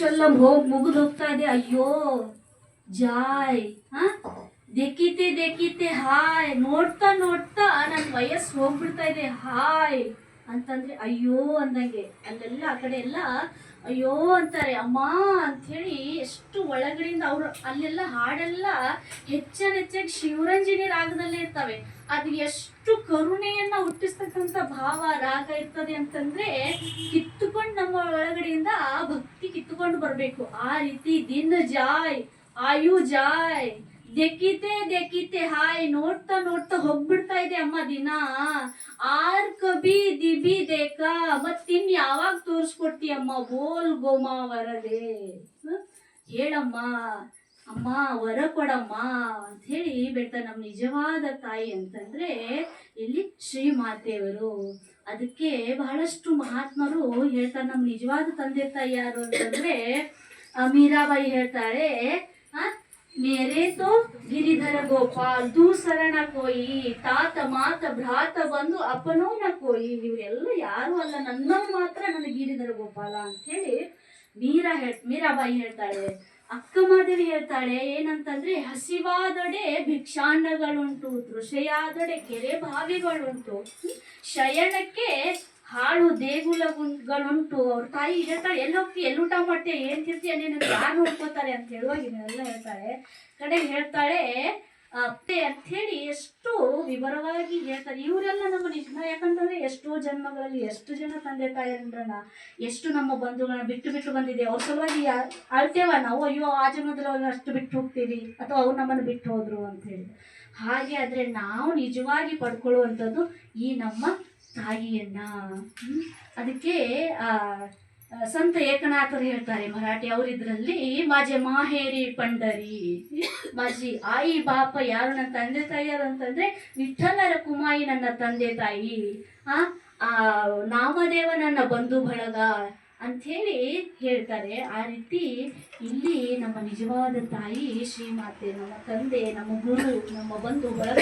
ಎಲ್ಲ ಹೋಗಿ ಮುಗಿದು ಹೋಗ್ತಾ ಇದೆ. ಅಯ್ಯೋ, ಜಾಯ್, ಹಾ? ದೆಕ್ಕಿತೆ ದೆಕ್ಕಿತೆ, ಹಾಯ್. ನೋಡ್ತಾ ನೋಡ್ತಾ ನನ್ನ ವಯಸ್ಸು ಹೋಗ್ಬಿಡ್ತಾ ಇದೆ. ಹಾಯ್ ಅಂತಂದ್ರೆ, ಅಯ್ಯೋ ಅಂದಂಗೆ. ಅಲ್ಲೆಲ್ಲ ಆ ಕಡೆ ಎಲ್ಲ, ಅಯ್ಯೋ ಅಂತಾರೆ. ಅಮ್ಮ ಅಂಥೇಳಿ ಎಷ್ಟು ಒಳಗಡೆಯಿಂದ ಅವರು ಅಲ್ಲೆಲ್ಲ ಹಾಡೆಲ್ಲ ಹೆಚ್ಚೆಚ್ಚಾಗಿ ಶಿವರಂಜನಿ ರಾಗದಲ್ಲೇ ಇರ್ತವೆ. ಅದು ಎಷ್ಟು ಕರುಣೆಯನ್ನ ಹುಟ್ಟಿಸ್ತಕ್ಕಂಥ ಭಾವ, ರಾಗ ಇರ್ತದೆ ಅಂತಂದ್ರೆ ಕಿತ್ತುಕೊಂಡು ನಮ್ಮ ಒಳಗಡೆಯಿಂದ ಆ ಕಿತ್ತುಕೊಂಡು ಬರಬೇಕು. ಆ ರೀತಿ ದಿನ ಜಾಯ್, ಆಯು ಜಾಯ್. ದೆಕ್ಕಿತೆ ದೆಕ್ಕಿತೆ, ಹಾಯ್. ನೋಡ್ತಾ ನೋಡ್ತಾ ಹೋಗ್ಬಿಡ್ತಾ ಇದೆ ಅಮ್ಮ ದಿನ. ಆರ್ ಕಬಿ ದಿಬಿ ದೇಕ ಮತ್ತಿನ್ ಯಾವಾಗ ತೋರಿಸ್ಕೊಡ್ತೀಯಮ್ಮ? ಬೋಲ್ ಗೋಮಾ ವರದೆ ಹ? ಹೇಳಮ್ಮ. ಅಮ್ಮ ವರ ಕೊಡಮ್ಮ ಅಂತ ಹೇಳಿ ಬೇಡ್ತಾರೆ ನಮ್ಮ ನಿಜವಾದ ತಾಯಿ ಅಂತಂದ್ರೆ ಇಲ್ಲಿ ಶ್ರೀಮಾತೆಯವರು. ಅದಕ್ಕೆ ಬಹಳಷ್ಟು ಮಹಾತ್ಮರು ಹೇಳ್ತಾರೆ ನಮ್ಮ ನಿಜವಾದ ತಂದೆ ತಾಯಿ ಯಾರು ಅಂತಂದ್ರೆ ಮೀರಾಬಾಯಿ ಹೇಳ್ತಾಳೆ ಆ, ಮೇರೆ ತೋ ಗಿರಿಧರ ಗೋಪಾಲ್ ದೂಸರಣ ಕೋಯಿ ತಾತ ಮಾತ ಭ್ರಾತ ಬಂದು ಅಪನೋನ ಕೋಯಿ ಇವರೆಲ್ಲ ಯಾರು ಅಲ್ಲ ನನ್ನವ್ರು ಮಾತ್ರ ನನ್ನ ಗಿರಿಧರ ಗೋಪಾಲ ಅಂತ ಹೇಳಿ ಮೀರಾ ಹೇಳ್ ಮೀರಾಬಾಯಿ ಹೇಳ್ತಾಳೆ ಅಕ್ಕ ಮಾದರಿ ಹೇಳ್ತಾಳೆ, ಏನಂತಂದ್ರೆ ಹಸಿವಾದೊಡೆ ಭಿಕ್ಷಾಂಡಗಳುಂಟು ದೃಶೆಯಾದೊಡೆ ಕೆರೆ ಬಾವಿಗಳುಂಟು? ಶಯನಕ್ಕೆ ಹಾಳು ದೇಗುಲಗಳುಂಟು ಅವ್ರ ತಾಯಿ ಹೇಳ್ತಾಳೆ, ಎಲ್ಲೋಗ್ತಿ, ಎಲ್ಲೂಟ ಮಾಡ್ತೀಯ ಏನ್ ತಿರ್ತೀಯ ನೀನು ಯಾರು ನೋಡ್ಕೋತಾರೆ ಅಂತ ಹೇಳುವಾಗ ಇದನ್ನೆಲ್ಲ ಹೇಳ್ತಾಳೆ ಕಡೆ ಹೇಳ್ತಾಳೆ ಅತ್ತೆ ಅಂತ ವಿವರವಾಗಿ ಹೇಳ್ತಾರೆ. ಇವರೆಲ್ಲ ನಮ್ಮ ನಿಜ ಯಾಕಂತಂದ್ರೆ ಎಷ್ಟೋ ಜನ್ಮಗಳಲ್ಲಿ ಎಷ್ಟು ಜನ ತಂದೆ ತಾಯಿಯರನ್ನ ಎಷ್ಟು ನಮ್ಮ ಬಂಧುಗಳನ್ನ ಬಿಟ್ಟು ಬಿಟ್ಟು ಬಂದಿದೆ. ಅವ್ರ ಸಲುವಾಗಿ ಅಳ್ತೇವ ನಾವು, ಅಯ್ಯೋ, ಆ ಜನ್ಮದಲ್ಲಿ ಅವ್ರನ್ನ ಅಷ್ಟು ಬಿಟ್ಟು ಹೋಗ್ತೀವಿ, ಅಥವಾ ಅವ್ರು ನಮ್ಮನ್ನು ಬಿಟ್ಟು ಹೋದ್ರು ಅಂತ ಹೇಳಿ. ಹಾಗೆ ಆದ್ರೆ ನಾವು ನಿಜವಾಗಿ ಪಡ್ಕೊಳ್ಳುವಂಥದ್ದು ಈ ನಮ್ಮ ತಾಯಿಯನ್ನ. ಅದಕ್ಕೆ, ಆ ಸಂತ ಏಕನಾಥರು ಹೇಳ್ತಾರೆ ಮರಾಠಿ ಅವರಿದ್ರಲ್ಲಿ, ಮಾಜೆ ಮಾಹೇರಿ ಪಂಡರಿ, ಮಾಜಿ ಆಯಿ ಬಾಪ ಯಾರು ನನ್ನ ತಂದೆ ತಾಯಿಯರು ಅಂತಂದ್ರೆ ವಿಠಲರ ಕುಮಾಯಿ ನನ್ನ ತಂದೆ ತಾಯಿ. ಆ ನಾಮದೇವ ನನ್ನ ಬಂಧು ಬಳಗ ಅಂಥೇಳಿ ಹೇಳ್ತಾರೆ. ಆ ರೀತಿ ಇಲ್ಲಿ ನಮ್ಮ ನಿಜವಾದ ತಾಯಿ ಶ್ರೀಮಾತೆ ನಮ್ಮ ತಂದೆ, ನಮ್ಮ ಗುರು, ನಮ್ಮ ಬಂಧು ಬಳಗ